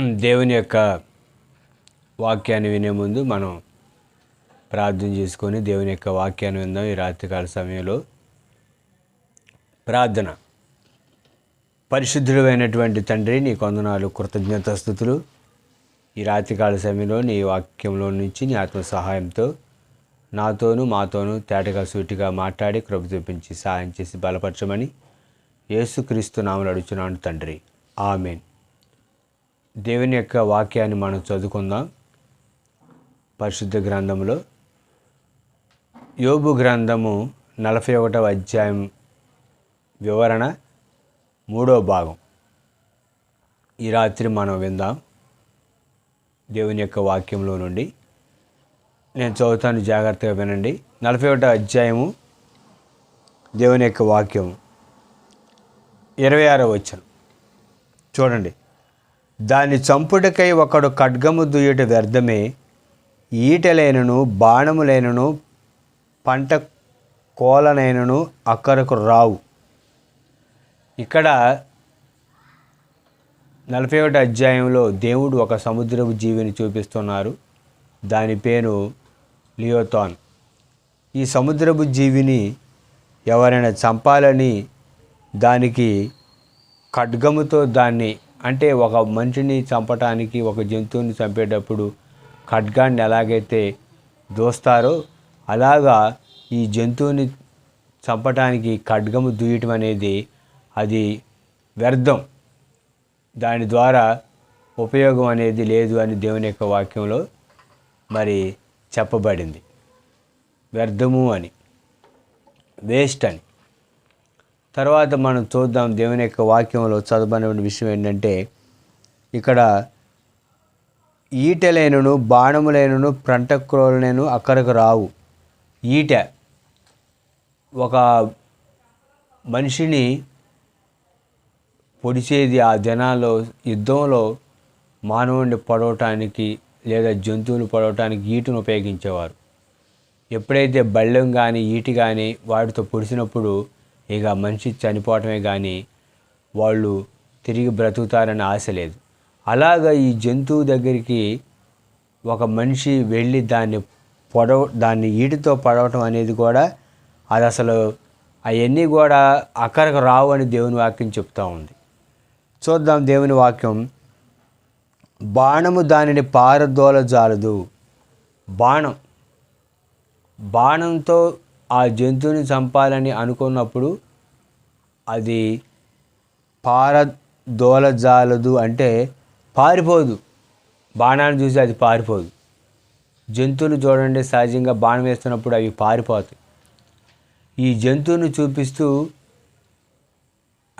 దేవుని యొక్క వాక్యాన్ని వినే ముందు మనం ప్రార్థన చేసుకొని దేవుని యొక్క వాక్యాన్ని విందాం ఈ రాత్రికాల సమయంలో. ప్రార్థన. పరిశుద్ధుడైనటువంటి తండ్రి నీ కొందనాలు కృతజ్ఞతాస్థుతులు. ఈ రాత్రికాల సమయంలో నీ వాక్యంలో నుంచి నీ ఆత్మ సహాయంతో నాతోనూ మాతోనూ తేటగా సూటిగా మాట్లాడి కృప చూపించి సహాయం చేసి బలపరచమని యేసుక్రీస్తు నామలు అడుగుచున్నాను తండ్రి. ఆమెన్. దేవుని యొక్క వాక్యాన్ని మనం చదువుకుందాం. పరిశుద్ధ గ్రంథంలో యోబు గ్రంథము నలభై ఒకటవ అధ్యాయం వివరణ మూడో భాగం. ఈ రాత్రి మనం విందాం. దేవుని యొక్క వాక్యంలో నుండి. నేను చదువుతాను జాగ్రత్తగా వినండి. నలభై ఒకటో అధ్యాయము దేవుని యొక్క వాక్యము. ఇరవై ఆరో వచ్చాను చూడండి. దాని చంపుటకై ఒకడు ఖడ్గము దుయ్యుట వ్యర్థమే ఈటలైనను బాణములైనను పంట కోలనైనను అక్కరకు రావు. ఇక్కడ నలభై ఒకటి అధ్యాయంలో దేవుడు ఒక సముద్రపు జీవిని చూపిస్తున్నారు. దాని పేరు లియోథాన్ ఈ సముద్రపు జీవిని ఎవరైనా చంపాలని దానికి ఖడ్గముతో దాన్ని అంటే ఒక మనిషిని చంపటానికి ఒక జంతువుని చంపేటప్పుడు ఖడ్గాన్ని ఎలాగైతే దోస్తారో అలాగా ఈ జంతువుని చంపటానికి ఖడ్గము దూయటం అనేది అది వ్యర్థం. దాని ద్వారా ఉపయోగం అనేది లేదు అని దేవుని యొక్క వాక్యంలో మరి చెప్పబడింది. వ్యర్థము అని వేస్ట్ అని. తర్వాత మనం చూద్దాం దేవుని యొక్క వాక్యంలో చదవబడిన విషయం ఏంటంటే ఇక్కడ ఈటలైనను బాణములైనను ప్రంటక్రోలనైను అక్కడికి రావు. ఈట ఒక మనిషిని పొడిచేది ఆ జనాల్లో యుద్ధంలో మానవుడిని పడవటానికి లేదా జంతువులు పడవటానికి ఈటును ఉపయోగించేవారు. ఎప్పుడైతే బళ్ళెం కానీ ఈటి కానీ వాటితో పొడిచినప్పుడు ఇక మనిషి చనిపోవటమే కానీ వాళ్ళు తిరిగి బ్రతుకుతారని ఆశ లేదు. అలాగ ఈ జంతువు దగ్గరికి ఒక మనిషి వెళ్ళి దాన్ని పొడవ దాన్ని ఈటితో పడవటం అనేది కూడా అది అసలు అవన్నీ కూడా అక్కడికి రావు అని దేవుని వాక్యం చెప్తూ ఉంది. చూద్దాం దేవుని వాక్యం. బాణము దానిని పారదోల జాలదు బాణం. బాణంతో ఆ జంతువుని చంపాలని అనుకున్నప్పుడు అది పారదోలజాలదు అంటే పారిపోదు. బాణాన్ని చూసి అది పారిపోదు. జంతువులు చూడండి సహజంగా బాణం వేస్తున్నప్పుడు అవి పారిపోతాయి. ఈ జంతువుని చూపిస్తూ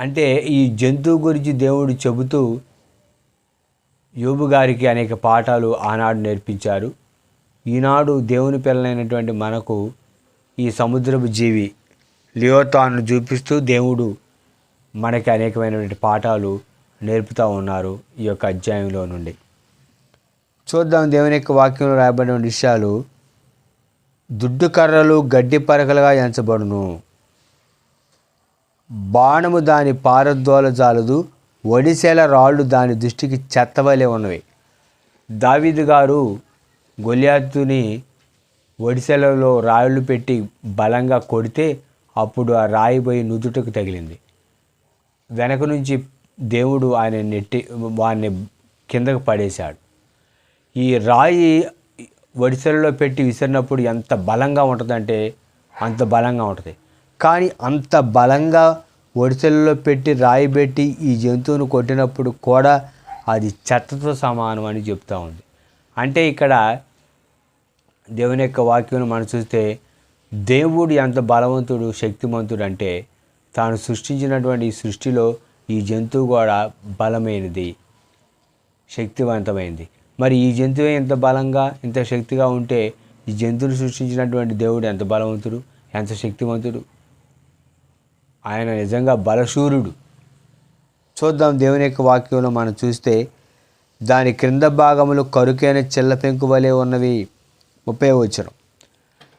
అంటే ఈ జంతువు గురించి దేవుడు చెబుతూ యోబు గారికి అనేక పాఠాలు ఆనాడు నేర్పించారు. ఈనాడు దేవుని పిల్లలైనటువంటి మనకు ఈ సముద్రపు జీవి లియోతాను చూపిస్తూ దేవుడు మనకి అనేకమైనటువంటి పాఠాలు నేర్పుతూ ఉన్నారు ఈ యొక్క అధ్యాయంలో నుండి. చూద్దాం దేవుని యొక్క వాక్యంలో రాయబడిన విషయాలు. దుడ్డు కర్రలు గడ్డి పరకలుగా ఎంచబడును. బాణము దాని పారద్వాల జాలదు ఒడిసేల రాళ్ళు దాని దృష్టికి చెత్తవలే ఉన్నవి. దావీదు గారు గొలియాతుని ఒడిసెలలో రాళ్ళు పెట్టి బలంగా కొడితే అప్పుడు ఆ రాయి పోయి నుదుటకు తగిలింది. వెనక నుంచి దేవుడు ఆయన నెట్టి వాడిని కిందకు పడేశాడు. ఈ రాయి ఒడిసెలలో పెట్టి విసిరినప్పుడు ఎంత బలంగా ఉంటుందంటే అంత బలంగా ఉంటుంది. కానీ అంత బలంగా ఒడిసెలలో పెట్టి రాయి పెట్టి ఈ జంతువును కొట్టినప్పుడు కూడా అది చెత్తతో సమానం అని చెప్తూ ఉంది. అంటే ఇక్కడ దేవుని యొక్క వాక్యం మనం చూస్తే దేవుడు ఎంత బలవంతుడు శక్తిమంతుడు అంటే తాను సృష్టించినటువంటి ఈ సృష్టిలో ఈ జంతువు కూడా బలమైనది శక్తివంతమైంది మరి ఈ జంతువు ఎంత బలంగా ఇంత శక్తిగా ఉంటే ఈ జంతువును సృష్టించినటువంటి దేవుడు ఎంత బలవంతుడు ఎంత శక్తివంతుడు ఆయన నిజంగా బలశూరుడు. చూద్దాం దేవుని యొక్క వాక్యంలో మనం చూస్తే దాని క్రింద భాగములు కరుకైన చిల్ల పెంకు వలె ఉన్నవి. ముప్పై వచ్చిన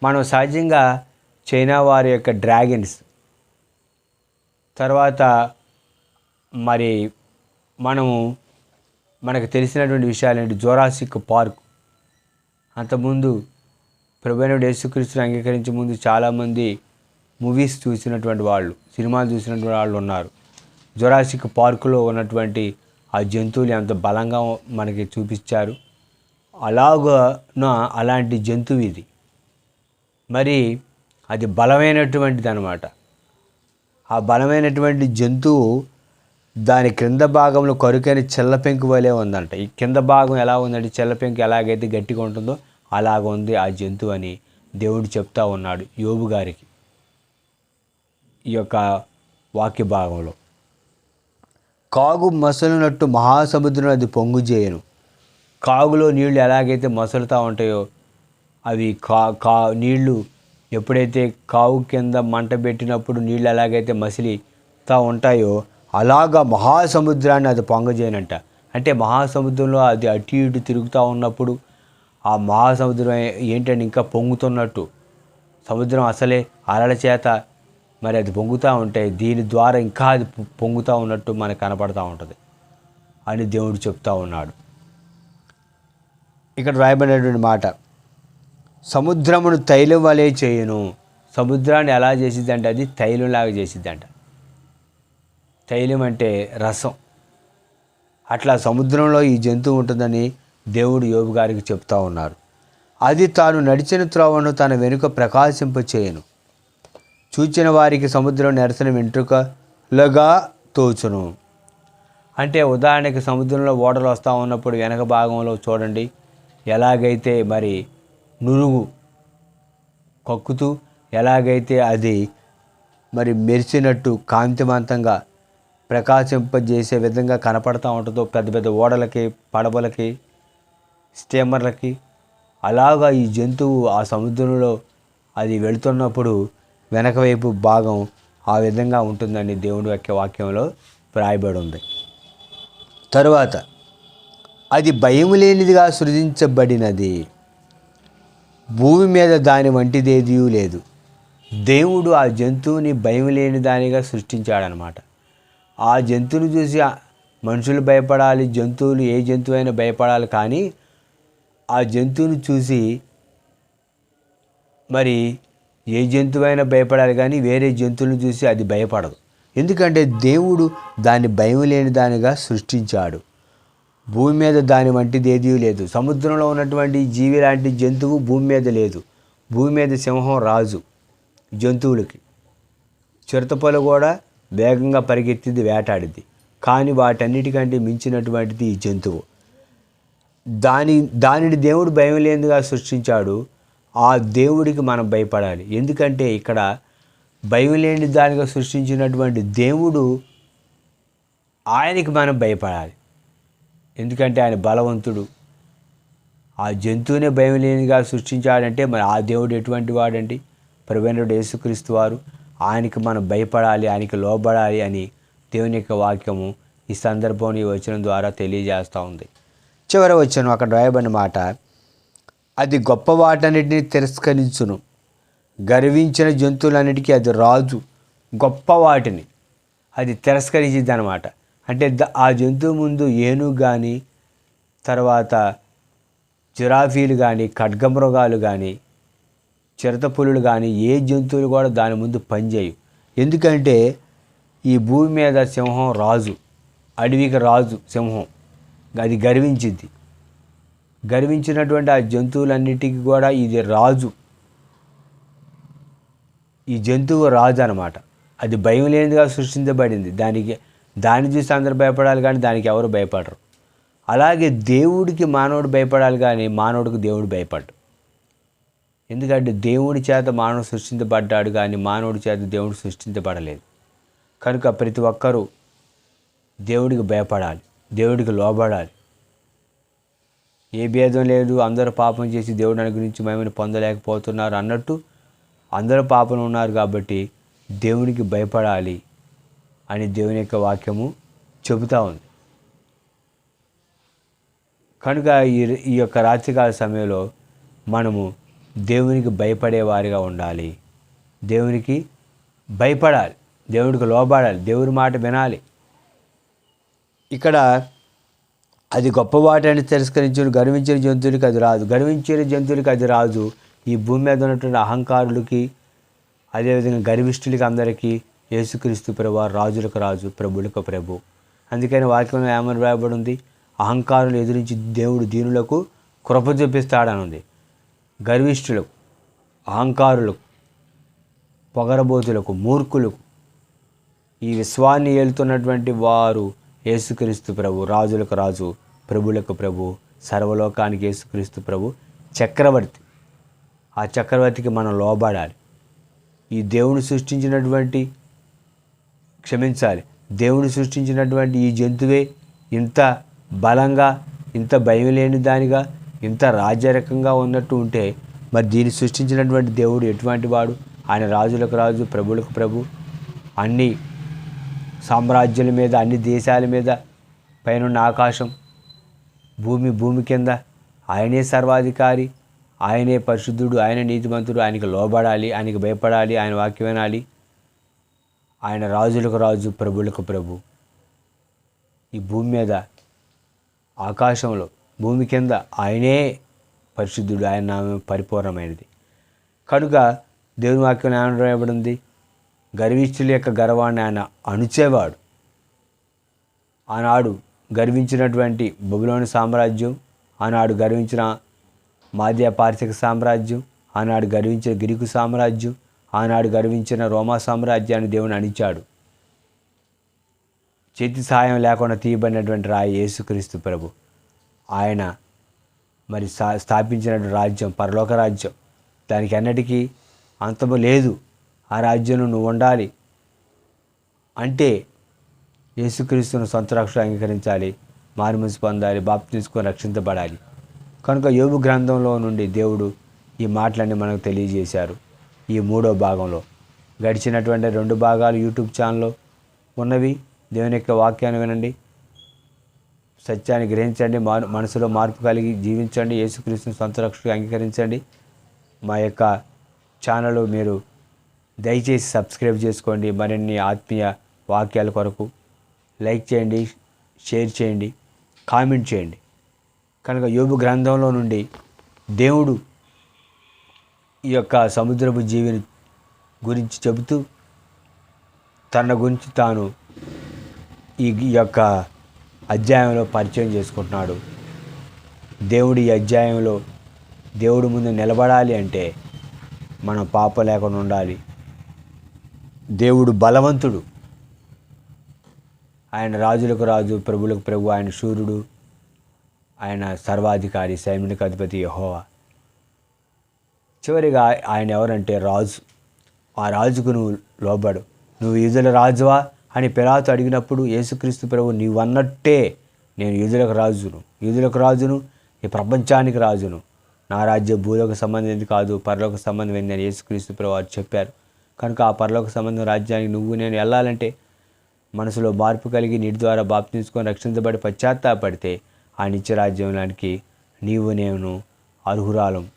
మనం సహజంగా చైనా వారి యొక్క డ్రాగన్స్ తర్వాత మరి మనము మనకు తెలిసినటువంటి విషయాలు ఏంటి? Jurassic park. అంతకుముందు ప్రభుత్వ యేసుక్రీస్తుని అంగీకరించే ముందు చాలామంది మూవీస్ చూసినటువంటి వాళ్ళు సినిమాలు చూసినటువంటి వాళ్ళు ఉన్నారు. జొరాసిక్ పార్కులో ఉన్నటువంటి ఆ జంతువులు ఎంత బలంగా మనకి చూపించారు. అలాగున అలాంటి జంతువు ఇది. మరి అది బలమైనటువంటిది అనమాట ఆ బలమైనటువంటి జంతువు దాని క్రింద భాగంలో కరుకైన చెల్లపెంకు వలె ఉందంట. ఈ కింద భాగం ఎలా ఉందంటే చెల్లపెంకు ఎలాగైతే గట్టిగా ఉంటుందో అలాగ ఉంది ఆ జంతువు అని దేవుడు చెప్తా ఉన్నాడు యోబు గారికి. ఈ యొక్క వాక్య భాగంలో. కాగు మసలునట్టు మహాసముద్రం అది పొంగు చేయను. కాగులో నీళ్ళు ఎలాగైతే మసలుతూ ఉంటాయో అవి కా కా నీళ్ళు ఎప్పుడైతే కావు కింద మంట పెట్టినప్పుడు నీళ్ళు ఎలాగైతే మసిలితా ఉంటాయో అలాగా మహాసముద్రాన్ని అది పొంగజేయనంట. అంటే మహాసముద్రంలో అది అటు ఇటు తిరుగుతూ ఉన్నప్పుడు ఆ మహాసముద్రం ఏంటంటే ఇంకా పొంగుతున్నట్టు. సముద్రం అసలే అలల చేత మరి అది పొంగుతూ ఉంటాయి దీని ద్వారా ఇంకా అది పొంగుతూ ఉన్నట్టు మనకు కనపడతా ఉంటుంది అని దేవుడు చెప్తా ఉన్నాడు. ఇక్కడ రాయబడినటువంటి మాట సముద్రమును తైలం వలె చేయను. సముద్రాన్ని ఎలా చేసిద్దంటే అది తైలంలాగా చేసిద్దంట. తైలం అంటే రసం. అట్లా సముద్రంలో ఈ జంతువు ఉంటుందని దేవుడు యోబు గారికి చెప్తా ఉన్నారు. అది తాను నడిచిన త్రోవను తన వెనుక ప్రకాశింప చేయను. చూచిన వారికి సముద్రం నెరసిన వెంట్రుకలుగా తోచును. అంటే ఉదాహరణకి సముద్రంలో ఓడలు వస్తూ ఉన్నప్పుడు వెనక భాగంలో చూడండి ఎలాగైతే మరి నురుగు కక్కుతూ ఎలాగైతే అది మరి మెరిసినట్టు కాంతివంతంగా ప్రకాశింపజేసే విధంగా కనపడతా ఉంటుందో పెద్ద పెద్ద ఓడలకి పడవలకి స్టీమర్లకి అలాగా ఈ జంతువు ఆ సముద్రంలో అది వెళుతున్నప్పుడు వెనక వైపు భాగం ఆ విధంగా ఉంటుందని దేవుడి యొక్క వాక్యంలో రాయబడి ఉంది. తరువాత అది భయం లేనిదిగా సృజించబడినది. భూమి మీద దాని వంటిదేదీ లేదు. దేవుడు ఆ జంతువుని భయం లేని దానిగా సృష్టించాడనమాట. ఆ జంతువుని చూసి మనుషులు భయపడాలి జంతువులు ఏ జంతువైనా భయపడాలి కానీ ఆ జంతువుని చూసి మరి ఏ జంతువైనా భయపడాలి కానీ వేరే జంతువులను చూసి అది భయపడదు. ఎందుకంటే దేవుడు దాన్ని భయం లేని దానిగా సృష్టించాడు. భూమి మీద దాని వంటిది ఏదీ లేదు. సముద్రంలో ఉన్నటువంటి జీవి లాంటి జంతువు భూమి మీద లేదు. భూమి మీద సింహం రాజు జంతువులకి. చిరుతపలు కూడా వేగంగా పరిగెత్తింది వేటాడిద్ది కానీ వాటన్నిటికంటే మించినటువంటిది ఈ జంతువు. దాని దానిని దేవుడు భయం లేనిదిగా సృష్టించాడు. ఆ దేవుడికి మనం భయపడాలి. ఎందుకంటే ఇక్కడ భయం లేని దానిగా సృష్టించినటువంటి దేవుడు ఆయనకి మనం భయపడాలి. ఎందుకంటే ఆయన బలవంతుడు. ఆ జంతువునే భయం లేనిగా సృష్టించాడంటే మరి ఆ దేవుడు ఎటువంటి వాడండి? ప్రవీణుడు యేసుక్రీస్తు వారు ఆయనకి మనం భయపడాలి ఆయనకి లోబడాలి అని దేవుని యొక్క వాక్యము ఈ సందర్భం ఈ వచనం ద్వారా తెలియజేస్తూ ఉంది. చివర వచనం అక్కడ రాయబడిన మాట అది గొప్ప వాటన్నిటిని తిరస్కరించును. గర్వించిన జంతువులన్నిటికీ అది రాజు. గొప్ప వాటిని. అది తిరస్కరించింది అనమాట అంటే ఆ జంతువు ముందు ఏనుగు కానీ తర్వాత జిరాఫీలు కానీ ఖడ్గమృగాలు కానీ చిరతపులులు కానీ ఏ జంతువులు కూడా దాని ముందు పనిచేయవు. ఎందుకంటే ఈ భూమి మీద సింహం రాజు అడవికి రాజు సింహం. అది గర్వించింది. గర్వించినటువంటి ఆ జంతువులన్నిటికీ కూడా ఇది రాజు. ఈ జంతువు రాజు అనమాట అది భయం లేనిదిగా సృష్టించబడింది. దానికి దాన్ని చూసి అందరు భయపడాలి కానీ దానికి ఎవరు భయపడరు. అలాగే దేవుడికి మానవుడు భయపడాలి కానీ మానవుడికి దేవుడు భయపడ్డు. ఎందుకంటే దేవుడి చేత మానవుడు సృష్టించబడ్డాడు కానీ మానవుడి చేత దేవుడు సృష్టించబడలేదు. కనుక ప్రతి ఒక్కరూ దేవుడికి భయపడాలి దేవుడికి లోబడాలి. ఏ భేదం లేదు అందరూ పాపం చేసి దేవుడు గురించి మేమని పొందలేకపోతున్నారు అన్నట్టు అందరూ పాపం ఉన్నారు కాబట్టి దేవునికి భయపడాలి అని దేవుని యొక్క వాక్యము చెబుతూ ఉంది. కనుక ఈ ఈ యొక్క రాత్రికాల సమయంలో మనము దేవునికి భయపడేవారిగా ఉండాలి. దేవునికి భయపడాలి. దేవుడికి లోబడాలి. దేవుడి మాట వినాలి. ఇక్కడ అది గొప్పవాటని తిరస్కరించిన గర్వించిన జంతువులకి అది రాదు. గర్వించిన జంతువులకి అది రాదు. ఈ భూమి మీద ఉన్నటువంటి అహంకారులకి అదేవిధంగా గర్విష్ఠులకి అందరికీ యేసుక్రీస్తు ప్రభు రాజులకు రాజు ప్రభులకు ప్రభు. అందుకని వాక్యంలో ఏమని రాయబడి ఉంది అహంకారులు ఎదిరించి దేవుడు దీనులకు కృప చూపిస్తాడనుంది. గర్విష్ఠులకు అహంకారులకు పొగరబోతులకు మూర్ఖులకు ఈ విశ్వాన్ని ఏలుతున్నటువంటి వారు యేసుక్రీస్తు ప్రభు రాజులకు రాజు ప్రభులకు ప్రభు సర్వలోకానికి యేసుక్రీస్తు ప్రభు చక్రవర్తి. ఆ చక్రవర్తికి మనం లోబడాలి. ఈ దేవుని సృష్టించినటువంటి క్షమించాలి. దేవుడు సృష్టించినటువంటి ఈ జంతువే ఇంత బలంగా ఇంత భయం లేని దానిగా ఇంత రాజ్యరకంగా ఉన్నట్టు ఉంటే మరి దీన్ని సృష్టించినటువంటి దేవుడు ఎటువంటి వాడు? ఆయన రాజులకు రాజు ప్రభులకు ప్రభు. అన్ని సామ్రాజ్యాల మీద అన్ని దేశాల మీద పైనున్న ఆకాశం భూమి భూమి కింద ఆయనే సర్వాధికారి ఆయనే పరిశుద్ధుడు ఆయన నీతిమంతుడు ఆయనకి లోబడాలి ఆయనకి భయపడాలి ఆయన వాక్యం వినాలి. ఆయన రాజులకు రాజు ప్రభులకు ప్రభు. ఈ భూమి మీద ఆకాశంలో భూమి కింద ఆయనే పరిశుద్ధుడు ఆయన నామే పరిపూర్ణమైనది. కనుక దేవుని వాక్యం ఏమని రాయబడింది? గర్విష్ఠుల యొక్క గర్వాన్ని ఆయన అణుచేవాడు. ఆనాడు గర్వించినటువంటి బబులోని సామ్రాజ్యం ఆనాడు గర్వించిన మాధ్య పార్శిక సామ్రాజ్యం ఆనాడు గర్వించిన గ్రీకు సామ్రాజ్యం ఆనాడు గర్వించిన రోమా సామ్రాజ్యాన్ని దేవుని అణిచాడు. చేతి సహాయం లేకుండా తీయబడినటువంటి రాయి యేసుక్రీస్తు ప్రభు. ఆయన మరి స్థా స్థాపించిన రాజ్యం పరలోక రాజ్యం. దానికి అన్నిటికీ అంతము లేదు. ఆ రాజ్యంలో నువ్వు ఉండాలి. అంటే యేసుక్రీస్తును సొంత రక్షణ అంగీకరించాలి మారుమనిసి పొందాలి బాప్ తీసుకొని రక్షించబడాలి. కనుక యోగు గ్రంథంలో నుండి దేవుడు ఈ మాటలన్నీ మనకు తెలియజేశారు. ఈ మూడో భాగంలో. గడిచినటువంటి రెండు భాగాలు యూట్యూబ్ ఛానల్లో ఉన్నవి. దేవుని యొక్క వాక్యాన్ని వినండి. సత్యాన్ని గ్రహించండి. మా మనసులో మార్పు కలిగి జీవించండి. యేసుక్రీస్తుని సొంత రక్షకు అంగీకరించండి. మా యొక్క ఛానల్ మీరు దయచేసి సబ్స్క్రైబ్ చేసుకోండి. మరిన్ని ఆత్మీయ వాక్యాల కొరకు లైక్ చేయండి షేర్ చేయండి కామెంట్ చేయండి. కనుక యోగు గ్రంథంలో నుండి దేవుడు ఈ యొక్క సముద్రపు జీవిని గురించి చెబుతూ తన గురించి తాను ఈ యొక్క అధ్యాయంలో పరిచయం చేసుకుంటున్నాడు. దేవుడు ఈ అధ్యాయంలో దేవుడి ముందు నిలబడాలి అంటే మనం పాప లేకుండా ఉండాలి. దేవుడు బలవంతుడు. ఆయన రాజులకు రాజు ప్రభులకు ప్రభు ఆయన సూర్యుడు ఆయన సర్వాధికారి సైనిక అధిపతి యహోవా. చివరిగా ఆయన ఎవరంటే రాజు. ఆ రాజుకు నువ్వు లోబడు. నువ్వు యూదుల రాజువా? అని పిలాతు అడిగినప్పుడు యేసుక్రీస్తు ప్రభు నీవు అన్నట్టే నేను యూదులకు రాజును. యూదులకు రాజును ఈ ప్రపంచానికి రాజును. నా రాజ్యం భూలోక సంబంధించి కాదు పరలోక సంబంధమైంది అని యేసుక్రీస్తు ప్రభు వారు చెప్పారు. కనుక ఆ పరలోక సంబంధం రాజ్యానికి నువ్వు నేను వెళ్ళాలంటే మనసులో మార్పు కలిగి నీటి ద్వారా బాప్తించుకొని రక్షించబడి పశ్చాత్తాపడితే ఆ నిత్య రాజ్యంలోనికి నీవు నేను అర్హురాలం.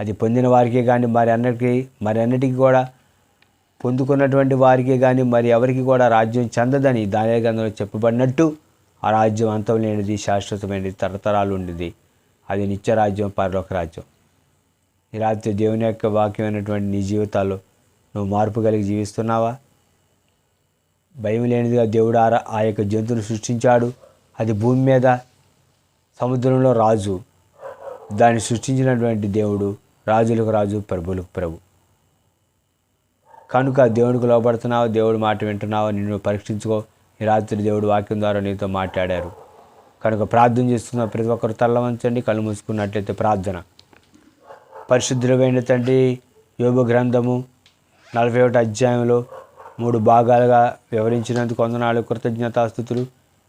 అది పొందిన వారికే కానీ మరి అన్నిటికీ మరి అన్నిటికీ కూడా పొందుకున్నటువంటి వారికే కానీ మరి ఎవరికి కూడా రాజ్యం చెందదని దాని గ్రంథంలో చెప్పబడినట్టు ఆ రాజ్యం అంతం లేనిది శాశ్వతమైనది తరతరాలు ఉండేది. అది నిత్య రాజ్యం పరలోక రాజ్యం. ఈ రాత్రి దేవుని యొక్క వాక్యమైనటువంటి నీ జీవితాలు నువ్వు మార్పు కలిగి జీవిస్తున్నావా? భయం లేనిదిగా దేవుడు ఆ ఆ యొక్క జంతువును సృష్టించాడు. అది భూమి మీద సముద్రంలో రాజు. దాన్ని సృష్టించినటువంటి దేవుడు రాజులకు రాజు ప్రభులకు ప్రభు. కనుక దేవునికి లోపడుతున్నావు దేవుడు మాట వింటున్నావు నిన్ను పరీక్షించుకో. ఈ రాత్రి దేవుడు వాక్యం ద్వారా నీతో మాట్లాడారు. కనుక ప్రార్థన చేస్తున్న ప్రతి ఒక్కరు తల్లవంచండి కళ్ళు మూసుకున్నట్లయితే ప్రార్థన. పరిశుద్ధులమైన తండ్రి యోగ గ్రంథము నలభై ఒకటి అధ్యాయంలో మూడు భాగాలుగా వివరించినందుకు వందనాలు కృతజ్ఞతాస్థుతులు.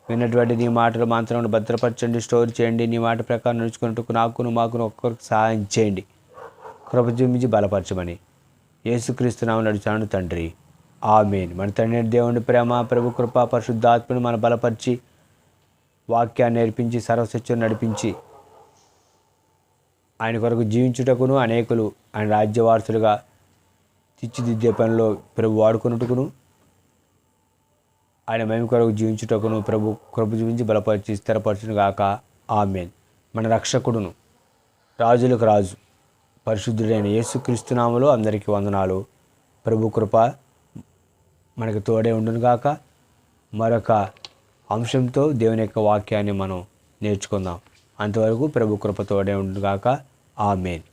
విన్నటువంటి నీ మాటలు మాత్రం భద్రపరచండి స్టోర్ చేయండి. నీ మాట ప్రకారం నడుచుకున్నట్టుకు నాకును మాకును ఒక్కొక్కరికి సహాయం చేయండి. కృప బలపరచమని బలపరచమని యేసుక్రీస్తునామం నడిచాను తండ్రి. ఆమెన్. మన తండ్రి దేవుని ప్రేమ ప్రభు కృప పరిశుద్ధాత్మను మన బలపరిచి వాక్యాన్ని నేర్పించి సర్వసత్యం నడిపించి ఆయన కొరకు జీవించుటకును అనేకులు ఆయన రాజ్యవారసులుగా తీర్చిదిద్దే పనిలో ప్రభు వాడుకున్నట్టుకును ఆయన మేము కొరకు జీవించుటకును ప్రభు కృప జీవించి బలపరిచి స్థిరపరచును గాక ఆమెన్. మన రక్షకుడును రాజులకు రాజు. పరిశుద్ధుడైన యేసుక్రీస్తునామలో అందరికీ వందనాలు. ప్రభు కృప మనకు తోడే ఉండునుగాక మరొక అంశంతో దేవుని యొక్క వాక్యాన్ని మనం నేర్చుకుందాం. అంతవరకు ప్రభు కృప తోడే ఉండును ఆ మెయిన్